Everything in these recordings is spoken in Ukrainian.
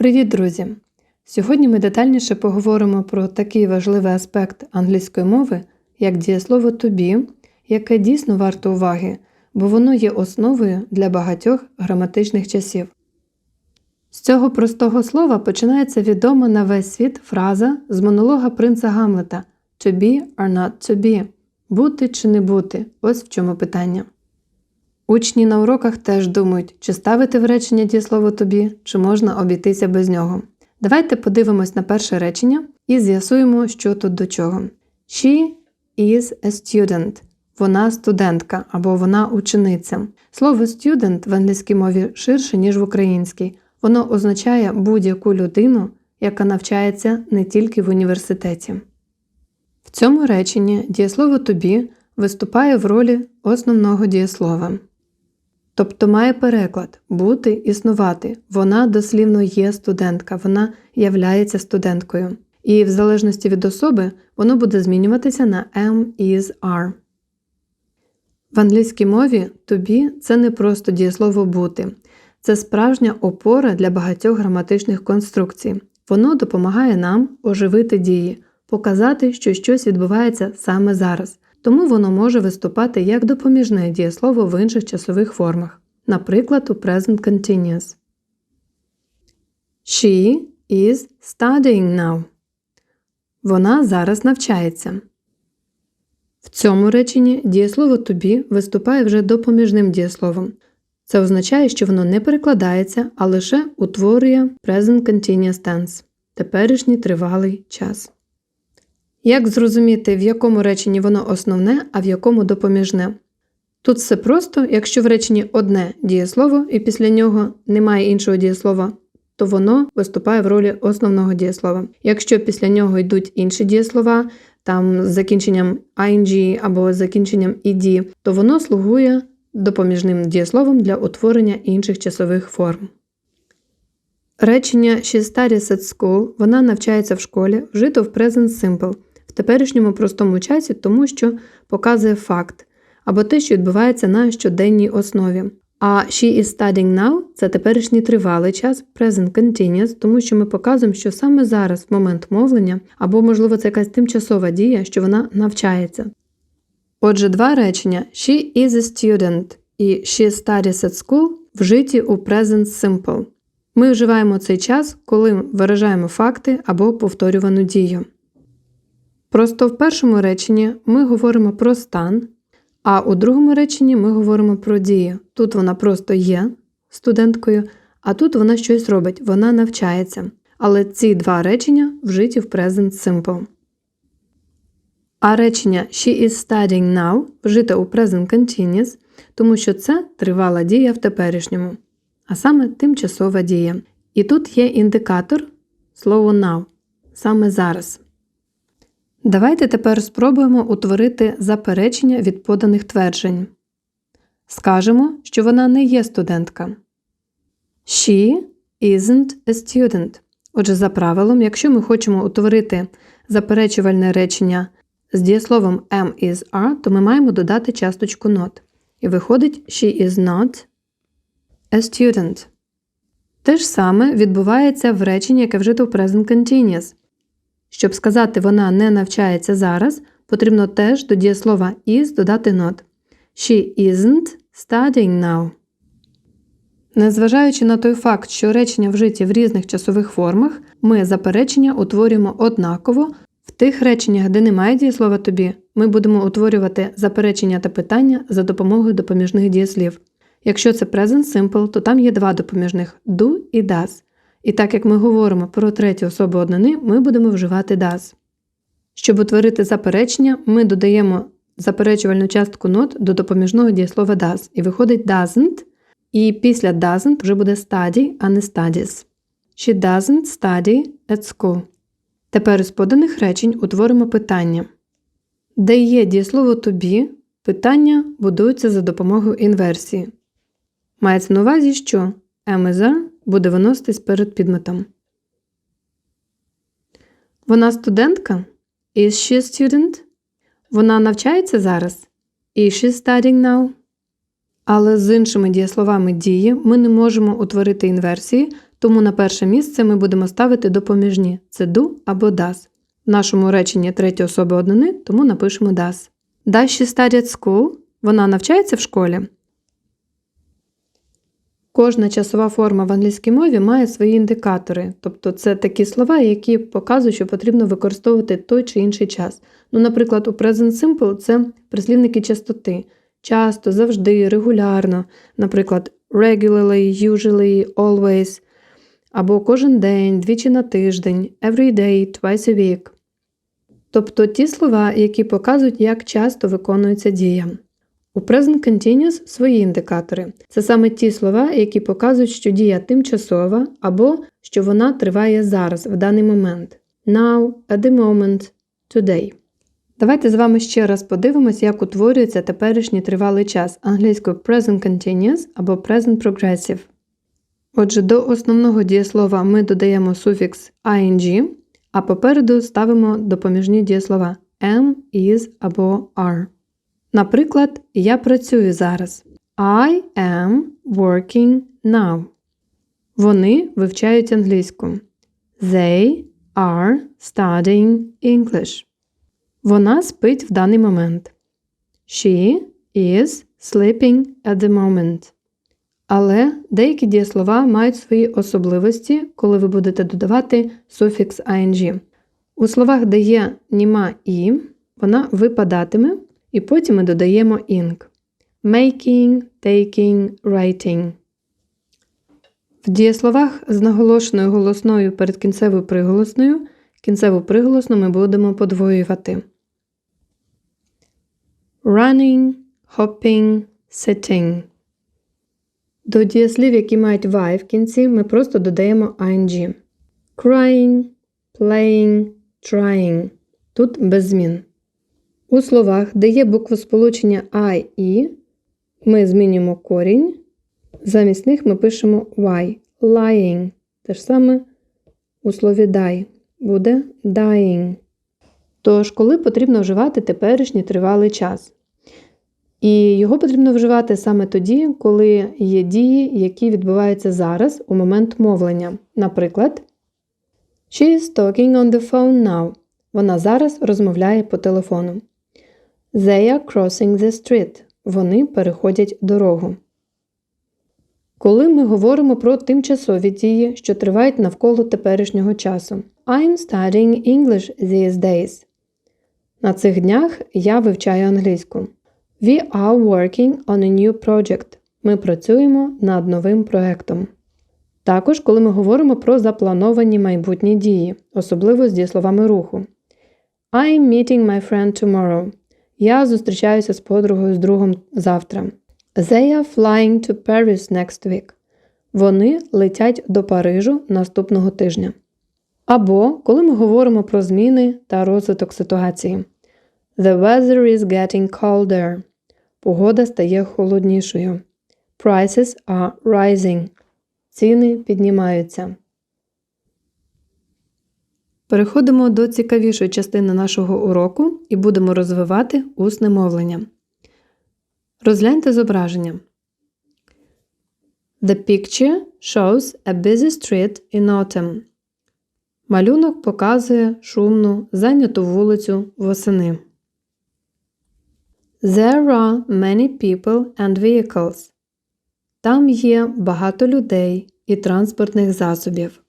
Привіт, друзі! Сьогодні ми детальніше поговоримо про такий важливий аспект англійської мови, як дієслово to яке дійсно варто уваги, бо воно є основою для багатьох граматичних часів. З цього простого слова починається відома на весь світ фраза з монолога принца Гамлета To be or not to be бути чи не бути ось в чому питання. Учні на уроках теж думають, чи ставити в речення дієслово тобі, чи можна обійтися без нього. Давайте подивимось на перше речення і з'ясуємо, що тут до чого. She is a student. Вона студентка або вона учениця. Слово student в англійській мові ширше, ніж в українській. Воно означає будь-яку людину, яка навчається не тільки в університеті. В цьому реченні дієслово тобі виступає в ролі основного дієслова. Тобто має переклад бути, існувати. Вона дослівно є студентка, вона являється студенткою. І в залежності від особи воно буде змінюватися на am, is, are. В англійській мові to be – це не просто дієслово бути, це справжня опора для багатьох граматичних конструкцій. Воно допомагає нам оживити дії, показати, що щось відбувається саме зараз, тому воно може виступати як допоміжне дієслово в інших часових формах, наприклад, у Present Continuous. She is studying now. Вона зараз навчається. В цьому реченні дієслово to be виступає вже допоміжним дієсловом. Це означає, що воно не перекладається, а лише утворює Present Continuous Tense – теперішній тривалий час. Як зрозуміти, в якому реченні воно основне, а в якому допоміжне? Тут все просто, якщо в реченні одне дієслово і після нього немає іншого дієслова, то воно виступає в ролі основного дієслова. Якщо після нього йдуть інші дієслова, там з закінченням ing або з закінченням ed, то воно слугує допоміжним дієсловом для утворення інших часових форм. Речення She studies at school, вона навчається в школі, вжито в Present Simple в теперішньому простому часі, тому що показує факт або те, що відбувається на щоденній основі. А she is studying now це теперішній тривалий час, present continuous, тому що ми показуємо, що саме зараз, в момент мовлення, або, можливо, це якась тимчасова дія, що вона навчається. Отже, два речення She is a student і She studies at school вжиті у present simple. Ми вживаємо цей час, коли виражаємо факти або повторювану дію. Просто в першому реченні ми говоримо про стан, а у другому реченні ми говоримо про дію. Тут вона просто є студенткою, а тут вона щось робить, вона навчається. Але ці два речення вжиті в Present Simple. А речення She is studying now вжите у Present Continuous, тому що це тривала дія в теперішньому, а саме тимчасова дія. І тут є індикатор слово now, саме зараз. Давайте тепер спробуємо утворити заперечення від поданих тверджень. Скажемо, що вона не є студентка. She isn't a student. Отже, за правилом, якщо ми хочемо утворити заперечувальне речення з дієсловом am is are, то ми маємо додати часточку not. І виходить she is not a student. Те ж саме відбувається в реченні, яке вжито в Present Continuous. Щоб сказати вона не навчається зараз, потрібно теж до дієслова is додати not. She isn't studying now. Незважаючи на той факт, що речення вжиті в різних часових формах, ми заперечення утворюємо однаково. В тих реченнях, де немає дієслова тобі, ми будемо утворювати заперечення та питання за допомогою допоміжних дієслів. Якщо це Present Simple, то там є два допоміжних do і does. І так як ми говоримо про третю особу однини, ми будемо вживати does. Щоб утворити заперечення, ми додаємо заперечувальну частку not до допоміжного дієслова does, і виходить doesn't, і після doesn't вже буде study, а не studies. She doesn't study at school. Тепер із поданих речень утворимо питання. Де є дієслово to be, питання будуються за допомогою інверсії. Мається на увазі, що am буде виноситись перед підметом. Вона студентка? Is she a student? Вона навчається зараз? Is she studying now? Але з іншими дієсловами дії ми не можемо утворити інверсії, Тому на перше місце ми будемо ставити допоміжні це do або does. В нашому реченні третьої особи однини, тому напишемо does. Does she study at school? Вона навчається в школі. Кожна часова форма в англійській мові має свої індикатори, тобто це такі слова, які показують, що потрібно використовувати той чи інший час. Ну, наприклад, у Present Simple це прислівники частоти. Часто, завжди, регулярно, наприклад, regularly, usually, always, або кожен день, двічі на тиждень, every day, twice a week. Тобто ті слова, які показують, як часто виконується дія. У Present Continuous свої індикатори. Це саме ті слова, які показують, що дія тимчасова або що вона триває зараз, в даний момент. Now, at the moment, today. Давайте з вами ще раз подивимось, як утворюється теперішній тривалий час англійською Present Continuous або Present Progressive. Отже, до основного дієслова ми додаємо суфікс ing, а попереду ставимо допоміжні дієслова am, is або are. Наприклад, я працюю зараз. I am working now. Вони вивчають англійську. They are studying English. Вона спить в даний момент. She is sleeping at the moment. Але деякі дієслова мають свої особливості, коли ви будете додавати суфікс ing. У словах, де є німа і, вона випадатиме, і потім ми додаємо ing. Making, taking, writing. В дієсловах з наголошеною голосною перед кінцевою приголосною кінцеву приголосну ми будемо подвоювати. Running, hopping, sitting. До дієслів, які мають y в кінці, ми просто додаємо ing. Crying, playing, trying. Тут без змін. У словах, де є буквосполучення I і, ми змінюємо корінь. Замість них ми пишемо y. Lying. Те ж саме у слові die буде dying. Тож, коли потрібно вживати теперішній тривалий час. І його потрібно вживати саме тоді, коли є дії, які відбуваються зараз у момент мовлення. Наприклад, She is talking on the phone now. Вона зараз розмовляє по телефону. They are crossing the street. Вони переходять дорогу. Коли ми говоримо про тимчасові дії, що тривають навколо теперішнього часу. I'm studying English these days. На цих днях я вивчаю англійську. We are working on a new project. Ми працюємо над новим проектом. Також, коли ми говоримо про заплановані майбутні дії, особливо з дієсловами руху. I'm meeting my friend tomorrow. Я зустрічаюся з подругою з другом завтра. They are flying to Paris next week. Вони летять до Парижу наступного тижня. Або коли ми говоримо про зміни та розвиток ситуації. The weather is getting colder. Погода стає холоднішою. Prices are rising. Ціни піднімаються. Переходимо до цікавішої частини нашого уроку і будемо розвивати усне мовлення. Розгляньте зображення. The picture shows a busy street in autumn. Малюнок показує шумну, зайняту вулицю восени. There are many people and vehicles. Там є багато людей і транспортних засобів.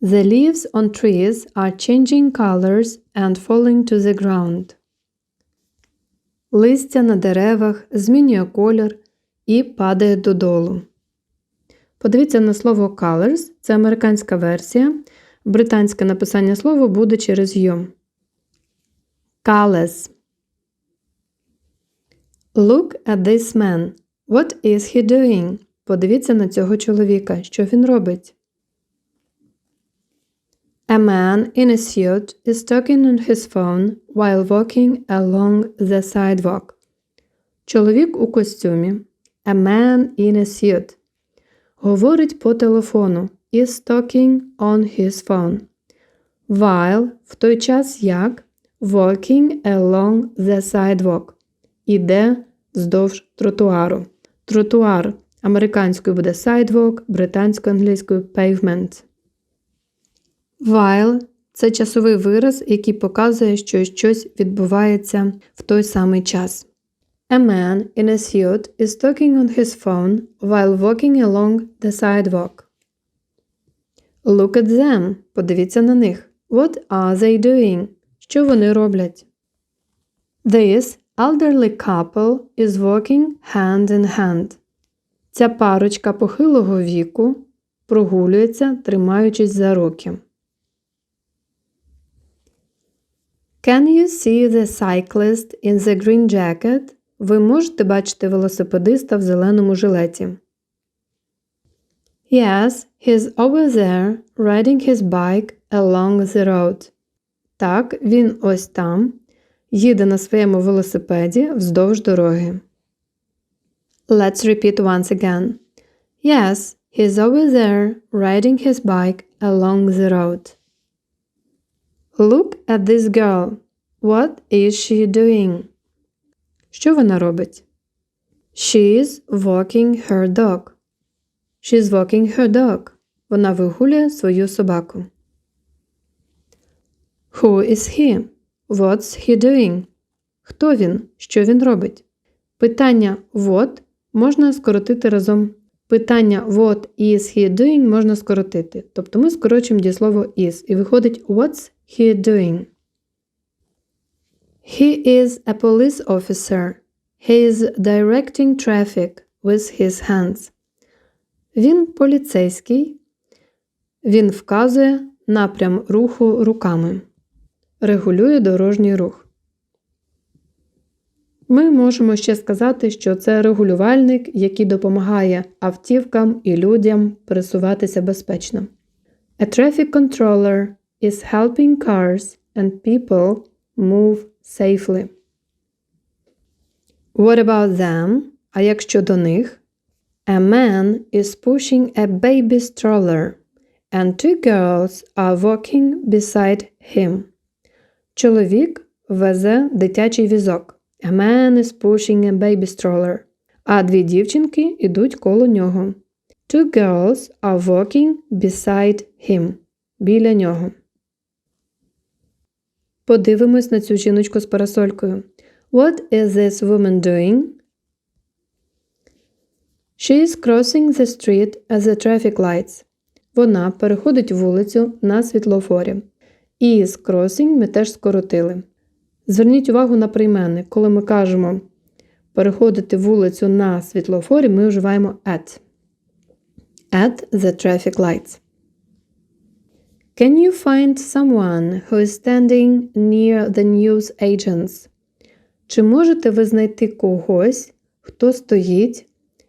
The leaves on trees are changing colors and falling to the ground. Листя на деревах змінює колір і падає додолу. Подивіться на слово colors це американська версія. Британське написання слова буде через «ю». Colors. Look at this man. What is he doing? Подивіться на цього чоловіка. Що він робить? A man in a suit is talking on his phone while walking along the sidewalk. Чоловік у костюмі. A man in a suit. Говорить по телефону. Is talking on his phone. While в той час як walking along the sidewalk. Іде вздовж тротуару. Тротуар Американською буде sidewalk, британською англійською pavement. While – це часовий вираз, який показує, що щось відбувається в той самий час. A man in a suit is talking on his phone while walking along the sidewalk. Look at them. Подивіться на них. What are they doing? Що вони роблять? This elderly couple is walking hand in hand. Ця парочка похилого віку прогулюється, тримаючись за руки. Can you see the cyclist in the green jacket? Ви можете бачити велосипедиста в зеленому жилеті. Yes, he's over there, riding his bike along the road. Так, він ось там, їде на своєму велосипеді вздовж дороги. Let's repeat once again. Yes, he's over there, riding his bike along the road. Look at this girl. What is she doing? Що вона робить? She is walking her dog. She's walking her dog. Вона вигулює свою собаку. Who is he? What's he doing? Хто він? Що він робить? Питання what можна скоротити разом. Питання what is he doing можна скоротити. Тобто ми скорочуємо дієслово is і виходить what's he doing. He is a police officer. He is directing traffic with his hands. Він поліцейський. Він вказує напрям руху руками. Регулює дорожній рух. Ми можемо ще сказати, що це регулювальник, який допомагає автівкам і людям пересуватися безпечно. A traffic controller is helping cars and people move safely. What about them? А як щодо них? A man is pushing a baby stroller, and two girls are walking beside him. Чоловік везе дитячий візок. A man is pushing a baby stroller. А дві дівчинки йдуть коло нього. Two girls are walking beside him. Біля нього. Подивимось на цю жіночку з парасолькою. What is this woman doing? She is crossing the street at the traffic lights. Вона переходить вулицю на світлофорі. І crossing ми теж скоротили. Зверніть увагу на прийменник. Коли ми кажемо переходити вулицю на світлофорі, ми вживаємо at. At the traffic lights. Can you find someone who is standing near the news agents? Чи можете ви знайти когось, хто стоїть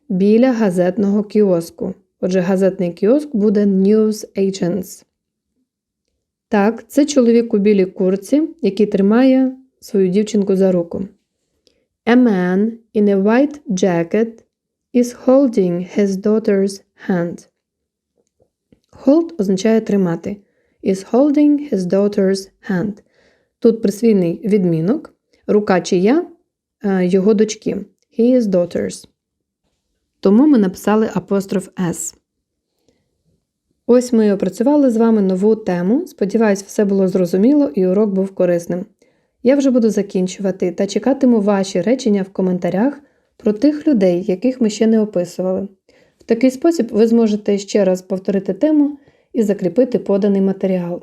біля газетного кіоску? Отже, газетний кіоск буде News Agents. Так, це чоловік у білій курці, який тримає свою дівчинку за руку. A man in a white jacket is holding his daughter's hand. Hold означає тримати. Is holding his daughter's hand. Тут присвійний відмінок. Рука чия е, його дочки. He is daughters. Тому ми написали апостроф S. Ось ми опрацювали з вами нову тему. Сподіваюсь, все було зрозуміло і урок був корисним. Я вже буду закінчувати та чекатиму ваші речення в коментарях про тих людей, яких ми ще не описували. В такий спосіб ви зможете ще раз повторити тему і закріпити поданий матеріал.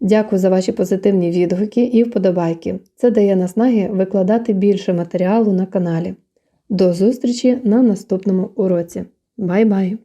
Дякую за ваші позитивні відгуки і вподобайки. Це дає наснаги викладати більше матеріалу на каналі. До зустрічі на наступному уроці. Бай-бай!